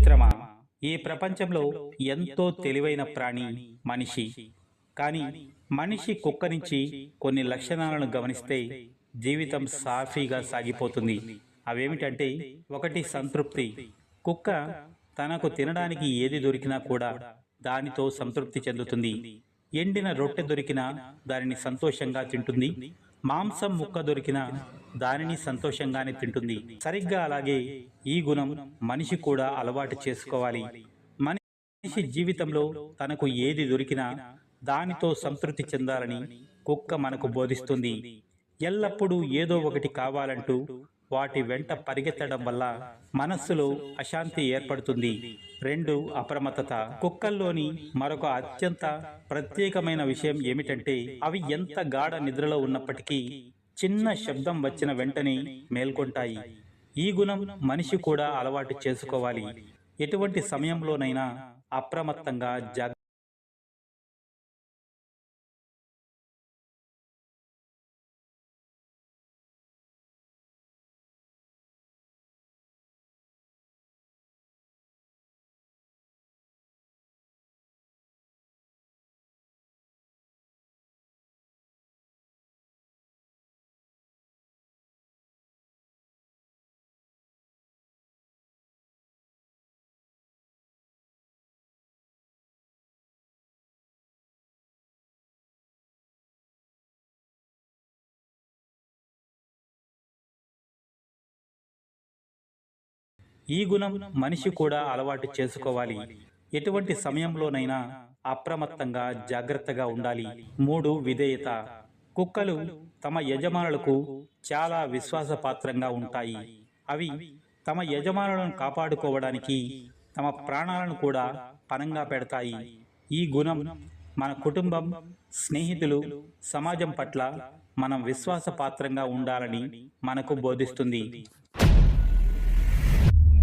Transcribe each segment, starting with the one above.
మిత్రమా ఈ ప్రపంచంలో ఎంతో తెలివైన ప్రాణి మనిషి. కానీ మనిషి కుక్క నుంచి కొన్ని లక్షణాలను గమనిస్తే జీవితం సాఫీగా సాగిపోతుంది. అవేమిటంటే ఒకటి సంతృప్తి. కుక్క తనకు తినడానికి ఏది దొరికినా కూడా దానితో సంతృప్తి చెందుతుంది. ఎండిన రొట్టె దొరికినా దానిని సంతోషంగా తింటుంది. మాంసం ముక్క దొరికిన దానిని సంతోషంగానే తింటుంది. సరిగ్గా అలాగే ఈ గుణం మనిషి కూడా అలవాటు చేసుకోవాలి. మనిషి జీవితంలో తనకు ఏది దొరికినా దానితో సంతృప్తి చెందాలని కుక్క మనకు బోధిస్తుంది. ఎల్లప్పుడూ ఏదో ఒకటి కావాలంటూ వాటి వెంట పరిగెత్తడం వల్ల మనస్సులో అశాంతి ఏర్పడుతుంది. రెండు అప్రమత్తత. కుక్కల్లోని మరొక అత్యంత ప్రత్యేకమైన విషయం ఏమిటంటే అవి ఎంత గాఢ నిద్రలో ఉన్నప్పటికీ చిన్న శబ్దం వచ్చిన వెంటనే మేల్కొంటాయి. ఈ గుణం మనిషి కూడా అలవాటు చేసుకోవాలి. ఎటువంటి సమయంలోనైనా అప్రమత్తంగా జాగ్రత్త ఈ గుణం మనిషి కూడా అలవాటు చేసుకోవాలి. ఎటువంటి సమయంలోనైనా అప్రమత్తంగా జాగ్రత్తగా ఉండాలి. మూడు విధేయత. కుక్కలు తమ యజమానులకు చాలా విశ్వాసపాత్రంగా ఉంటాయి. అవి తమ యజమానులను కాపాడుకోవడానికి తమ ప్రాణాలను కూడా పనంగా పెడతాయి. ఈ గుణం మన కుటుంబం స్నేహితులు సమాజం పట్ల మనం విశ్వాసపాత్రంగా ఉండాలని మనకు బోధిస్తుంది.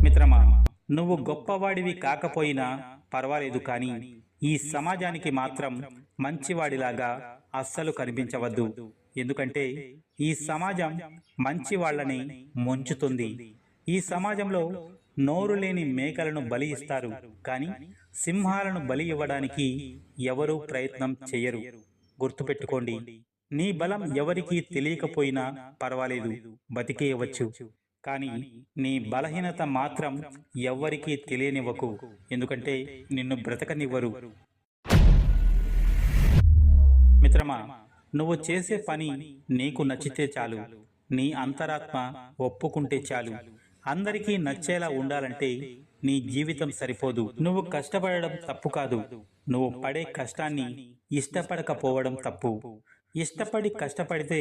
మిత్రమా నువ్వు గొప్పవాడివి కాకపోయినా పర్వాలేదు కానీ ఈ సమాజానికి మాత్రం మంచివాడిలాగా అస్సలు కనిపించవద్దు. ఎందుకంటే ఈ సమాజం మంచి వాళ్ళని ముంచుతుంది. ఈ సమాజంలో నోరు లేని మేకలను బలి ఇస్తారు. కానీ సింహాలను బలి ఇవ్వడానికి ఎవరూ ప్రయత్నం చెయ్యరు. గుర్తుపెట్టుకోండి నీ బలం ఎవరికీ తెలియకపోయినా పర్వాలేదు బతికేయవచ్చు. కానీ నీ బలహీనత మాత్రం ఎవ్వరికీ తెలియనివ్వకు. ఎందుకంటే నిన్ను బ్రతకనివ్వరు. మిత్రమా నువ్వు చేసే పని నీకు నచ్చితే చాలు. నీ అంతరాత్మ ఒప్పుకుంటే చాలు. అందరికీ నచ్చేలా ఉండాలంటే నీ జీవితం సరిపోదు. నువ్వు కష్టపడడం తప్పు కాదు. నువ్వు పడే కష్టాన్ని ఇష్టపడకపోవడం తప్పు. ఇష్టపడి కష్టపడితే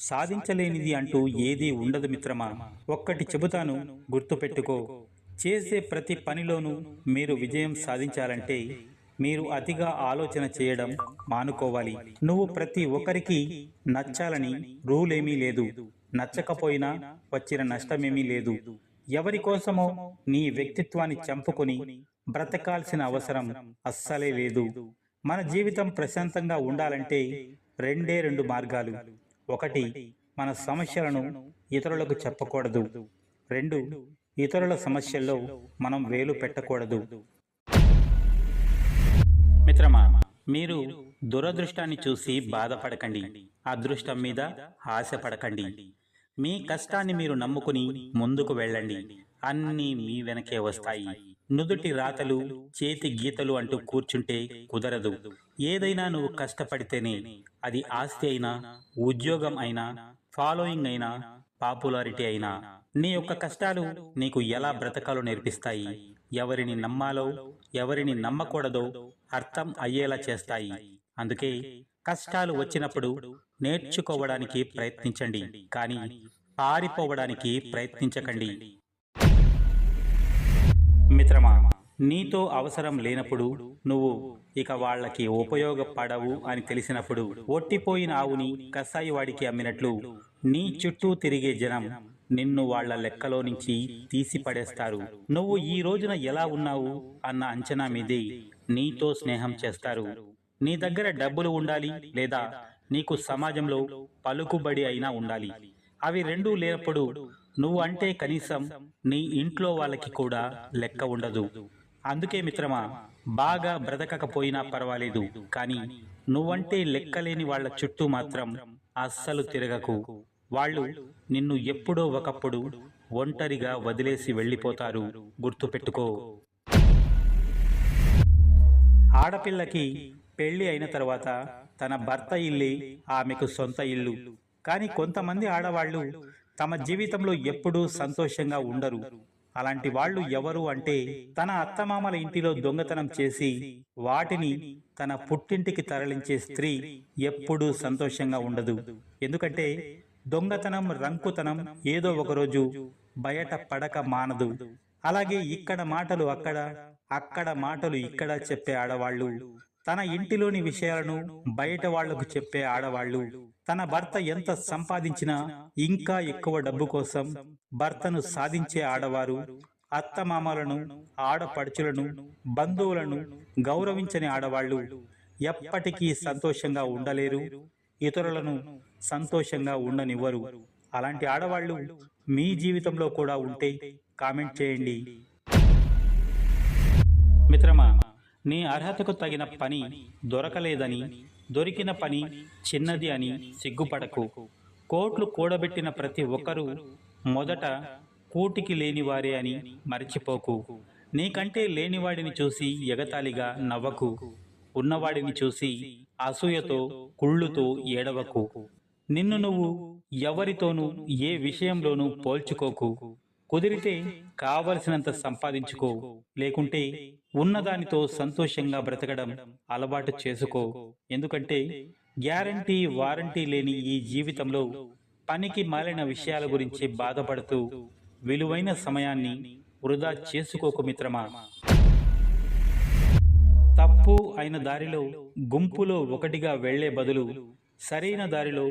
సాధించలేనిది అంటూ ఏదీ ఉండదు మిత్రమా? ఒక్కటి చెబుతాను గుర్తుపెట్టుకో. చేసే ప్రతి పనిలోనూ మీరు విజయం సాధించాలంటే మీరు అతిగా ఆలోచన చేయడం మానుకోవాలి. నువ్వు ప్రతి ఒక్కరికి నచ్చాలని రూల్ ఏమీ లేదు. నచ్చకపోయినా వచ్చిన నష్టమేమీ లేదు. ఎవరి కోసమో నీ వ్యక్తిత్వాన్ని చంపుకొని బ్రతకాల్సిన అవసరం అస్సలే లేదు. మన జీవితం ప్రశాంతంగా ఉండాలంటే రెండే రెండు మార్గాలు. ఒకటి మన సమస్యలను ఇతరులకు చెప్పకూడదు. రెండు ఇతరుల సమస్యల్లో మనం వేలు పెట్టకూడదు. మిత్రమా మీరు దురదృష్టాన్ని చూసి బాధపడకండి. అదృష్టం మీద ఆశపడకండి. మీ కష్టాన్ని మీరు నమ్ముకుని ముందుకు వెళ్ళండి. అన్నీ మీ వెనకే వస్తాయి. నుదుటి రాతలు చేతి గీతలు అంటూ కూర్చుంటే కుదరదు. ఏదైనా నువ్వు కష్టపడితేనే అది ఆస్తి అయినా ఉద్యోగం అయినా ఫాలోయింగ్ అయినా పాపులారిటీ అయినా నీ యొక్క కష్టాలు నీకు ఎలా బ్రతకాలో నేర్పిస్తాయి ఎవరిని నమ్మాలో ఎవరిని నమ్మకూడదో అర్థం అయ్యేలా చేస్తాయి. అందుకే కష్టాలు వచ్చినప్పుడు నేర్చుకోవడానికి ప్రయత్నించండి కానీ పారిపోవడానికి ప్రయత్నించకండి. మిత్రమా నీతో అవసరం లేనప్పుడు నువ్వు ఇక వాళ్ళకి ఉపయోగపడవు అని తెలిసినప్పుడు ఒట్టిపోయిన ఆవుని కసాయి వాడికి అమ్మినట్లు నీ చుట్టూ తిరిగే జనం నిన్ను వాళ్ళ లెక్కలో నుంచి తీసి పడేస్తారు నువ్వు ఈ రోజున ఎలా ఉన్నావు అన్న అంచనా మీదే నీతో స్నేహం చేస్తారు. నీ దగ్గర డబ్బులు ఉండాలి లేదా నీకు సమాజంలో పలుకుబడి అయినా ఉండాలి. అవి రెండూ లేనప్పుడు నువ్వు అంటే కనీసం నీ ఇంట్లో వాళ్ళకి కూడా లెక్క ఉండదు. అందుకే మిత్రమా బాగా బ్రతకకపోయినా పర్వాలేదు కానీ నువ్వంటే లెక్కలేని వాళ్ళ చుట్టూ మాత్రం అస్సలు తిరగకు. వాళ్ళు నిన్ను ఎప్పుడో ఒకప్పుడు ఒంటరిగా వదిలేసి వెళ్ళిపోతారు. గుర్తుపెట్టుకో. ఆడపిల్లకి పెళ్ళి అయిన తర్వాత తన భర్త ఇల్లి ఆమెకు సొంత ఇల్లు. కానీ కొంతమంది ఆడవాళ్ళు తమ జీవితంలో ఎప్పుడూ సంతోషంగా ఉండరు. అలాంటి వాళ్ళు ఎవరు అంటే తన అత్తమామల ఇంటిలో దొంగతనం చేసి వాటిని తన పుట్టింటికి తరలించే స్త్రీ ఎప్పుడూ సంతోషంగా ఉండదు. ఎందుకంటే దొంగతనం రంకుతనం ఏదో ఒకరోజు బయట పడక మానదు. అలాగే ఇక్కడ మాటలు అక్కడ అక్కడ మాటలు ఇక్కడ చెప్పే ఆడవాళ్ళు తన ఇంటిలోని విషయాలను బయట వాళ్ళకు చెప్పే ఆడవాళ్ళు తన భర్త ఎంత సంపాదించినా ఇంకా ఎక్కువ డబ్బు కోసం భర్తను సాధించే ఆడవారు అత్తమామలను ఆడపడుచులను బంధువులను గౌరవించని ఆడవాళ్ళు ఎప్పటికీ సంతోషంగా ఉండలేరు ఇతరులను సంతోషంగా ఉండనివ్వరు. అలాంటి ఆడవాళ్ళు మీ జీవితంలో కూడా ఉంటే కామెంట్ చేయండి. మిత్రమా నీ అర్హతకు తగిన పని దొరకలేదని దొరికిన పని చిన్నది అని సిగ్గుపడకు. కోట్లు కూడబెట్టిన ప్రతి ఒక్కరూ మొదట కూటికి లేనివారే అని మరిచిపోకు. నీకంటే లేనివాడిని చూసి ఎగతాళిగా నవ్వకు. ఉన్నవాడిని చూసి అసూయతో కుళ్ళుతో ఏడవకు. నిన్ను నువ్వు ఎవరితోనూ ఏ విషయంలోనూ పోల్చుకోకు. కుదిరితే కావలసినంత సంపాదించుకో లేకుంటే ఉన్నదానితో సంతోషంగా బ్రతకడం అలవాటు చేసుకో. ఎందుకంటే గ్యారంటీ వారంటీ లేని ఈ జీవితంలో పనికి మాలిన విషయాల గురించి బాధపడుతూ విలువైన సమయాన్ని వృధా చేసుకోకు మిత్రమా. తప్పు అయిన దారిలో గుంపులో ఒకటిగా వెళ్ళే బదులు సరైన దారిలో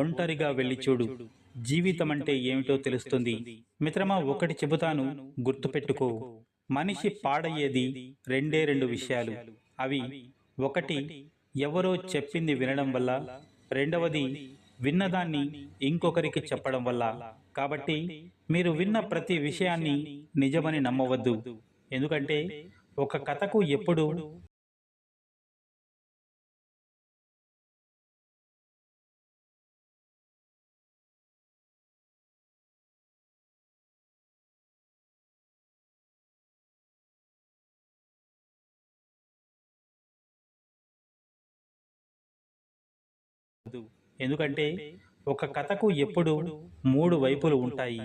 ఒంటరిగా వెళ్ళి చూడు. జీవితం అంటే ఏమిటో తెలుస్తుంది. మిత్రమా ఒకటి చెబుతాను గుర్తుపెట్టుకో. మనిషి పాడయ్యేది రెండే రెండు విషయాలు. అవి ఒకటి ఎవరో చెప్పింది వినడం వల్ల రెండవది విన్నదాన్ని ఇంకొకరికి చెప్పడం వల్ల. కాబట్టి మీరు విన్న ప్రతి విషయాన్ని నిజమని నమ్మవద్దు. ఎందుకంటే ఒక కథకు ఎప్పుడు ఎందుకంటే ఒక కథకు ఎప్పుడు మూడు వైపులు ఉంటాయి.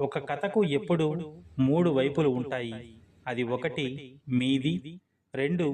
ఒక కథకు ఎప్పుడు మూడు వైపులు ఉంటాయి. అది ఒకటి మీది రెండు